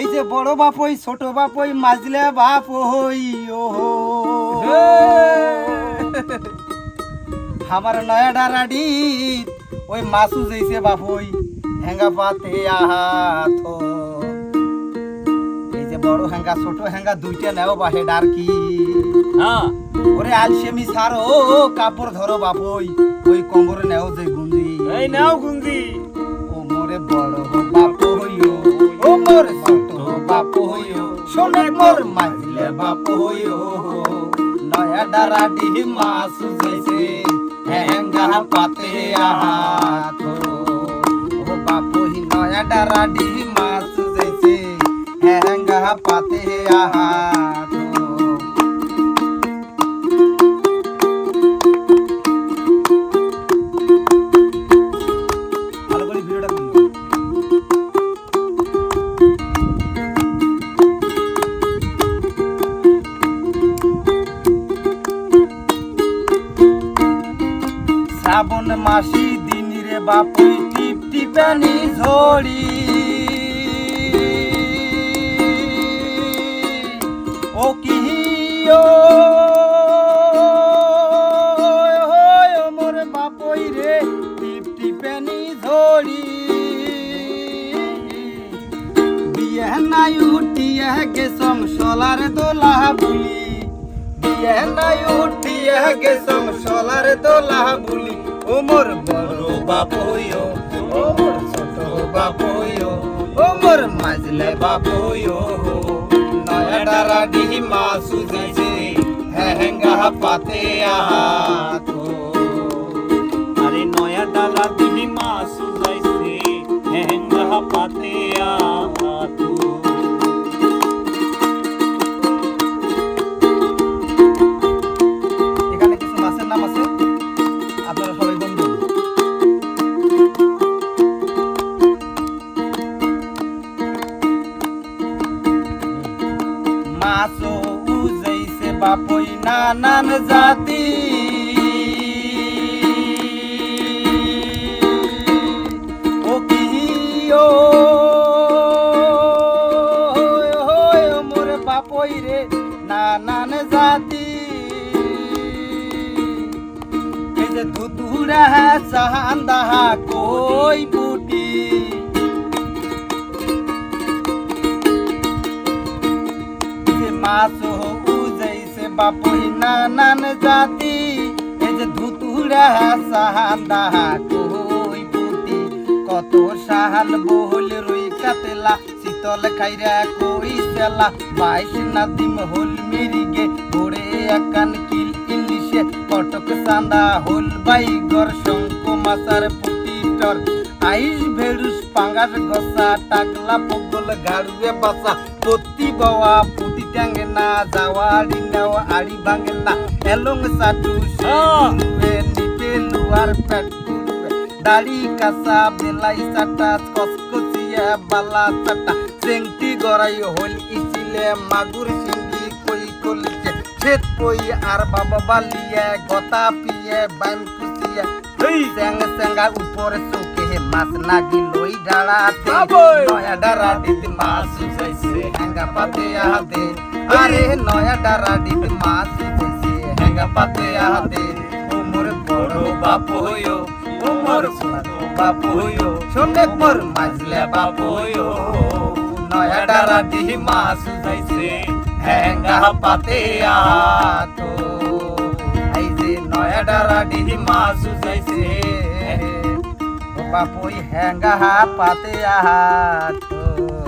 এই যে বড় বাপই ছোট বাপই মাজলে বাপ হই ও আমার নয়া ডারাডি ওই মাসু জৈসে বাপই হেঙ্গা পাতে আহাত। এই যে বড় হেঙ্গা ছোট হেঙ্গা দুইটা নেও বাহে ডারকি। হ্যাঁ। ওরে আলসেমি সার ও কাপড় ধরো বাপই ওই কোমরে নেও যে গুঞ্জি এই নাও গুন্দি। ও মোরে বড় বাপ হইও। শোনে মোর মাইলে বাপ হইও। নয়া ডিহি মাসু জেসে হেঙ্গা পাতে আহাত ও বাপ হি, নয়া ডিহি মাসু জেসে হেঙ্গা পাতে আহাত শ্রাবণ মাসি দিন রে বাপুই টিপ টিপানি ঝড়ি। ও কি মোর বাপই রে টিপ টিপানি ঝড়ি। বিয়ে নাই উঠিয়ে গেছম সলার দোলা বুলি। বিয়ে নাই উঠিয়ে গেছম সলার দোলা বুলি। ও মোর বড় বাপ হইও ও মোর ছোট বাপ হইও ও মোর মাঝলে বাপ নয়া ডারা ডিহি মাসু যাইছে হেঙ্গা পাতে আরে নয়া ডালা দিহি মাসু যাইছে হেঙ্গা পাতে মাছো উজাইছে বাপই নানান জাতি। ও কি ও? মোর বাপই রে নানান জাতি। এই যে ধুতুরা চাহান্দাহা কই বুটি যে মাছ উজাইছে বাপই নানান জাতি। এই যে ধুতুরা চাহান্দাহা কই বুটি কত সাহাল বহুল রুই কাতেলা, শীতল খাইরা কই সেলা বাইশ নাদিম হল মেরিগে ঘোড়ে একান কিল ইলিশে। কটক চান্দা হল বাইগর শঙ্ক মাসার পুটিটর আইস ভেড়ুস পাঙ্গাস গসা, টাকলা, পগল গাড়ুয়ে বাসা পত্তি বাওয়া ট্যাঙ্গে না যাওয়াড়ি নেওয়া আড়ি ভাঙে না। এলং সাটু সে নিপে লুয়ার পেট দাড়ি কাঁচা বেলাই চাটা কসকসিয়া বালা চাটা। চেংটি গড়াই হল ইচিলে মাগুর সিঙ্গি কই কলিছে ছেদ কই আর বাবা বালিয়ে গতা পিয়ে বাইম কুচিয়ে। এই চেং উপরে চোখে মাছ নাগি লই ডাড়াতে! নয়া ডাড়া দিতে মাছ উঠাইছে হেঙ্গা পাতে আহাতে। আরে নয়া ডাড়া দিতে মাছ উঠাইছে হেঙ্গা পাতে আহাতে। ও মোর বড় বাপ হইও ও মোর ছোট বাপ হইও শোনে মোর মাঝলে বাপ হইও। নয়া ডাড়া দিহি মাছ উঠাইছে হেঙ্গা পাতে আহাতো। এই যে নয়া ডাড়া দিহি মাছ উঠাইছে বাপুই হেঙ্গা পাতে আহাতো